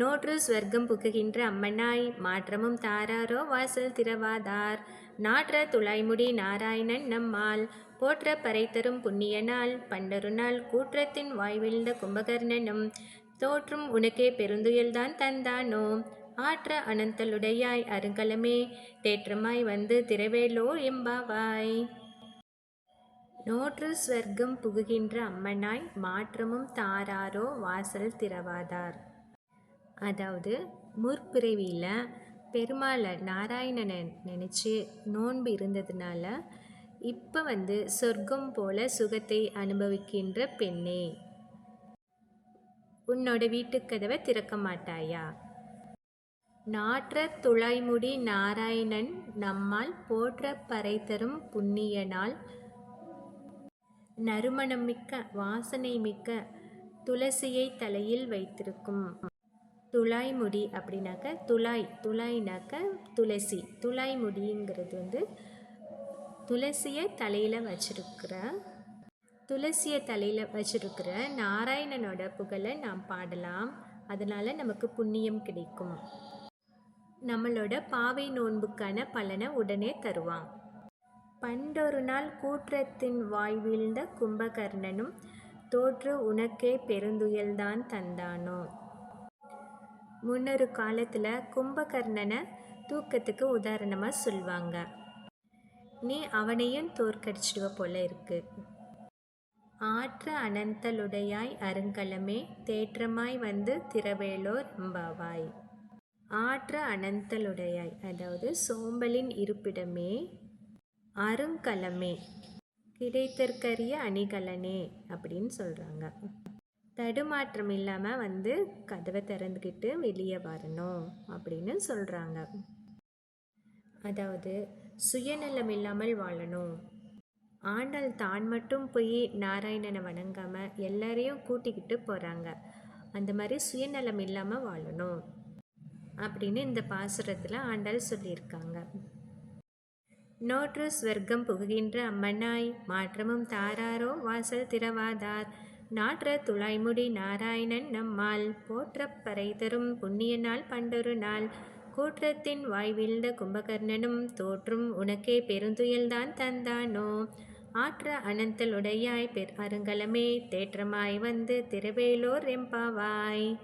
நோற்று ஸ்வர்க்கம் புகுகின்ற அம்மனாய் மாற்றமும் தாராரோ வாசல் திறவாதார். நாற்ற துளாய்முடி நாராயணன் நம்மால் போற்ற பறைத்தரும் புண்ணியனால் பண்டொரு நாள் கூற்றத்தின் வாய்விழுந்த கும்பகர்ணனும் தோற்றும் உனக்கே பெருந்துயல்தான் தந்தானோ? ஆற்ற அனந்தலுடையாய் அருங்கலமே தேற்றமாய் வந்து திரவேலோ எம்பாவாய். நோற்று ஸ்வர்க்கம் புகுகின்ற அம்மனாய் மாற்றமும் தாராரோ வாசல் திறவாதார். அதாவது முற்பிறவியில் பெருமாளை நாராயணனை நினச்சி நோன்பு இருந்ததுனால இப்போ வந்து சொர்க்கம் போல சுகத்தை அனுபவிக்கின்ற பெண்ணே. உன்னோட வீட்டுக்கதவை திறக்க மாட்டாயா? நாற்ற துளாய்முடி நாராயணன் நம்மால் போற்ற பறை தரும் புண்ணியனால் நறுமணம் மிக்க வாசனை மிக்க துளசியை தலையில் வைத்திருக்கும். துளாய் முடி அப்படின்னாக்க துளாய் துளாய்னாக்க துளசி. துளாய் முடிங்கிறது வந்து துளசியை தலையில் வச்சிருக்கிற துளசியை தலையில் வச்சிருக்கிற நாராயணனோட புகழை நாம் பாடலாம். அதனால் நமக்கு புண்ணியம் கிடைக்கும். நம்மளோட பாவை நோன்புக்கான பலனை உடனே தருவான். பண்டொரு நாள் கூற்றத்தின் வாய்வீழ்ந்த கும்பகர்ணனும் தோற்று உனக்கே பெருந்துயல்தான் தந்தானோ? முன்னொரு காலத்தில் கும்பகர்ணனை தூக்கத்துக்கு உதாரணமாக சொல்லுவாங்க நீ அவனையும் தோற்கடிச்சிடுவ போல இருக்கு. ஆற்று அனந்தலுடையாய் அருங்கலமே தேற்றமாய் வந்து திரவேலோர் அம்பாவாய். ஆற்று அனந்தலுடையாய் அதாவது சோம்பலின் இருப்பிடமே அருங்கலமே கிடைத்தற்கரிய அணிகலனே அப்படின்னு சொல்கிறாங்க தடுமாற்றம் இல்லாமல் வந்து கதவை திறந்துக்கிட்டு வெளியே வரணும் அப்படின்னு சொல்கிறாங்க அதாவது சுயநலம் இல்லாமல் வாழணும். ஆண்டாள் தான் மட்டும் போய் நாராயணனை வணங்காமல் எல்லாரையும் கூட்டிக்கிட்டு போகிறாங்க அந்த மாதிரி சுயநலம் இல்லாமல் வாழணும் அப்படின்னு இந்த பாசுரத்தில் ஆண்டாள் சொல்லியிருக்காங்க. நோற்று ஸ்வர்க்கம் புகுகின்ற அம்மனாய் மாற்றமும் தாராரோ வாசல் திறவாதார். நாற்ற துளாய்முடி நாராயணன் நம்மால் போற்ற பறை தரும் புண்ணிய நாள் பண்டொரு நாள். கூற்றத்தின் வாய்விழ்ந்த கும்பகர்ணனும் தோற்றும் உனக்கே பெருந்துயல்தான் தந்தானோ? ஆற்ற அனந்தலுடையாய் பெர் அருங்கலமே தேற்றமாய் வந்து திருவேலோர் எம்பாவாய்.